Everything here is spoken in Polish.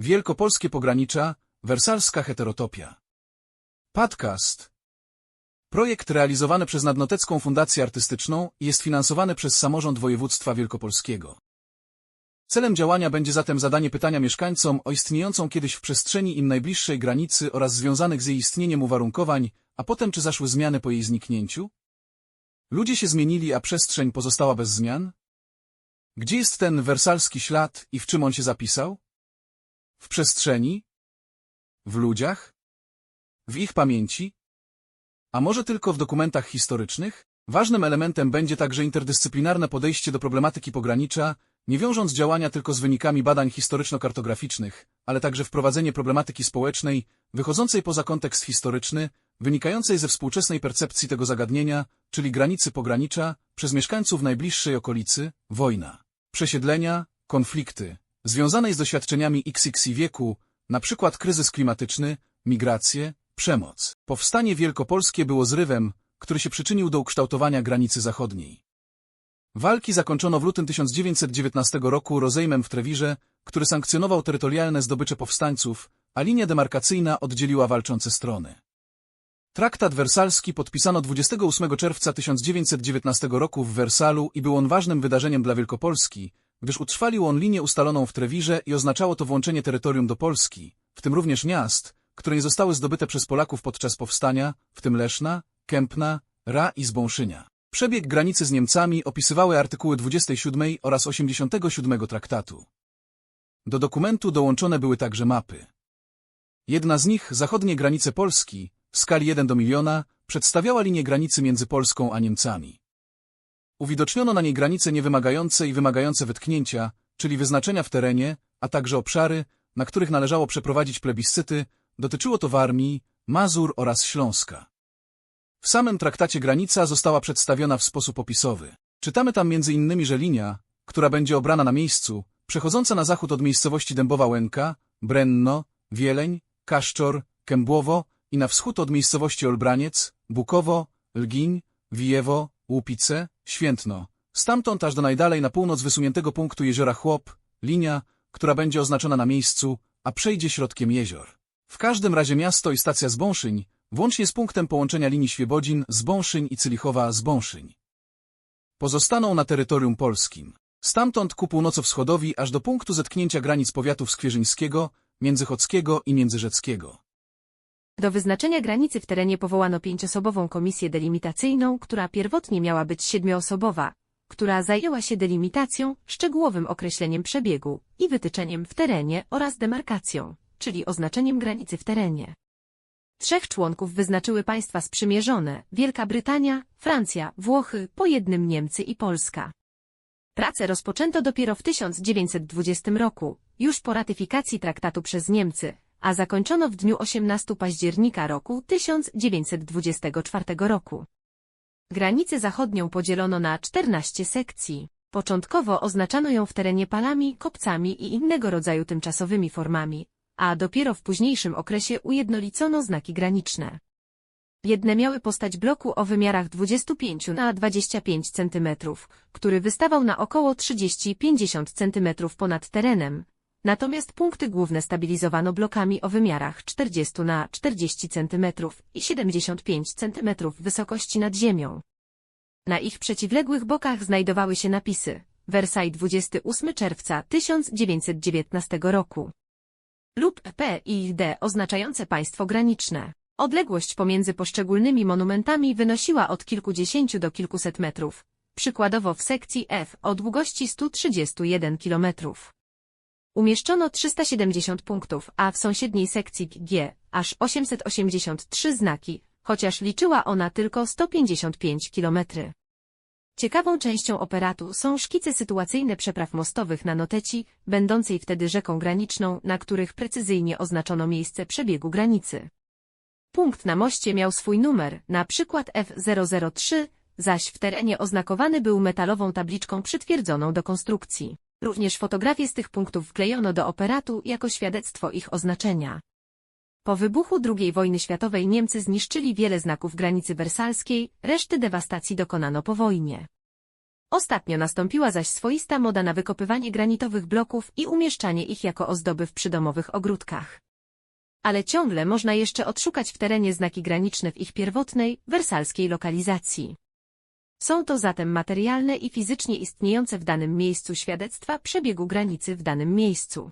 Wielkopolskie pogranicza, wersalska heterotopia. Podcast. Projekt realizowany przez Nadnotecką Fundację Artystyczną jest finansowany przez Samorząd Województwa Wielkopolskiego. Celem działania będzie zatem zadanie pytania mieszkańcom o istniejącą kiedyś w przestrzeni im najbliższej granicy oraz związanych z jej istnieniem uwarunkowań, a potem czy zaszły zmiany po jej zniknięciu? Ludzie się zmienili, a przestrzeń pozostała bez zmian? Gdzie jest ten wersalski ślad i w czym on się zapisał? W przestrzeni? W ludziach? W ich pamięci? A może tylko w dokumentach historycznych? Ważnym elementem będzie także interdyscyplinarne podejście do problematyki pogranicza, nie wiążąc działania tylko z wynikami badań historyczno-kartograficznych, ale także wprowadzenie problematyki społecznej, wychodzącej poza kontekst historyczny, wynikającej ze współczesnej percepcji tego zagadnienia, czyli granicy pogranicza, przez mieszkańców najbliższej okolicy, wojna, przesiedlenia, konflikty, związanej z doświadczeniami XX wieku, przykład kryzys klimatyczny, migracje, przemoc. Powstanie wielkopolskie było zrywem, który się przyczynił do ukształtowania granicy zachodniej. Walki zakończono w lutym 1919 roku rozejmem w Trewirze, który sankcjonował terytorialne zdobycze powstańców, a linia demarkacyjna oddzieliła walczące strony. Traktat wersalski podpisano 28 czerwca 1919 roku w Wersalu i był on ważnym wydarzeniem dla Wielkopolski, gdyż utrwalił on linię ustaloną w Trewirze i oznaczało to włączenie terytorium do Polski, w tym również miast, które nie zostały zdobyte przez Polaków podczas powstania, w tym Leszna, Kępna, Ra i Zbąszynia. Przebieg granicy z Niemcami opisywały artykuły 27 oraz 87 traktatu. Do dokumentu dołączone były także mapy. Jedna z nich, zachodnie granice Polski, w skali 1 do miliona, przedstawiała linię granicy między Polską a Niemcami. Uwidoczniono na niej granice niewymagające i wymagające wytknięcia, czyli wyznaczenia w terenie, a także obszary, na których należało przeprowadzić plebiscyty, dotyczyło to Warmii, Mazur oraz Śląska. W samym traktacie granica została przedstawiona w sposób opisowy. Czytamy tam innymi, że linia, która będzie obrana na miejscu, przechodząca na zachód od miejscowości Dębowa Łęka, Brenno, Wieleń, Kaszczor, Kębłowo i na wschód od miejscowości Olbraniec, Bukowo, Lgiń, Wijewo, Łupice, Świętno, stamtąd aż do najdalej na północ wysuniętego punktu jeziora Chłop, linia, która będzie oznaczona na miejscu, a przejdzie środkiem jezior. W każdym razie miasto i stacja Zbąszyń, włącznie z punktem połączenia linii Świebodzin, Zbąszyń i Cylichowa, Zbąszyń. Pozostaną na terytorium polskim. Stamtąd ku północo-wschodowi aż do punktu zetknięcia granic powiatów skwierzyńskiego, międzychodzkiego i międzyrzeckiego. Do wyznaczenia granicy w terenie powołano pięciosobową komisję delimitacyjną, która pierwotnie miała być siedmioosobowa, która zajęła się delimitacją, szczegółowym określeniem przebiegu i wytyczeniem w terenie oraz demarkacją, czyli oznaczeniem granicy w terenie. Trzech członków wyznaczyły państwa sprzymierzone, Wielka Brytania, Francja, Włochy, po jednym Niemcy i Polska. Pracę rozpoczęto dopiero w 1920 roku, już po ratyfikacji traktatu przez Niemcy, a zakończono w dniu 18 października roku 1924 roku. Granicę zachodnią podzielono na 14 sekcji. Początkowo oznaczano ją w terenie palami, kopcami i innego rodzaju tymczasowymi formami, a dopiero w późniejszym okresie ujednolicono znaki graniczne. Jedne miały postać bloku o wymiarach 25 na 25 cm, który wystawał na około 30-50 cm ponad terenem, natomiast punkty główne stabilizowano blokami o wymiarach 40 na 40 cm i 75 cm wysokości nad ziemią. Na ich przeciwległych bokach znajdowały się napisy Wersaj 28 czerwca 1919 roku lub P i D oznaczające państwo graniczne. Odległość pomiędzy poszczególnymi monumentami wynosiła od kilkudziesięciu do kilkuset metrów, przykładowo w sekcji F o długości 131 km. Umieszczono 370 punktów, a w sąsiedniej sekcji G aż 883 znaki, chociaż liczyła ona tylko 155 km. Ciekawą częścią operatu są szkice sytuacyjne przepraw mostowych na Noteci, będącej wtedy rzeką graniczną, na których precyzyjnie oznaczono miejsce przebiegu granicy. Punkt na moście miał swój numer, na przykład F003, zaś w terenie oznakowany był metalową tabliczką przytwierdzoną do konstrukcji. Również fotografie z tych punktów wklejono do operatu jako świadectwo ich oznaczenia. Po wybuchu II wojny światowej Niemcy zniszczyli wiele znaków granicy wersalskiej, reszty dewastacji dokonano po wojnie. Ostatnio nastąpiła zaś swoista moda na wykopywanie granitowych bloków i umieszczanie ich jako ozdoby w przydomowych ogródkach. Ale ciągle można jeszcze odszukać w terenie znaki graniczne w ich pierwotnej, wersalskiej lokalizacji. Są to zatem materialne i fizycznie istniejące w danym miejscu świadectwa przebiegu granicy w danym miejscu.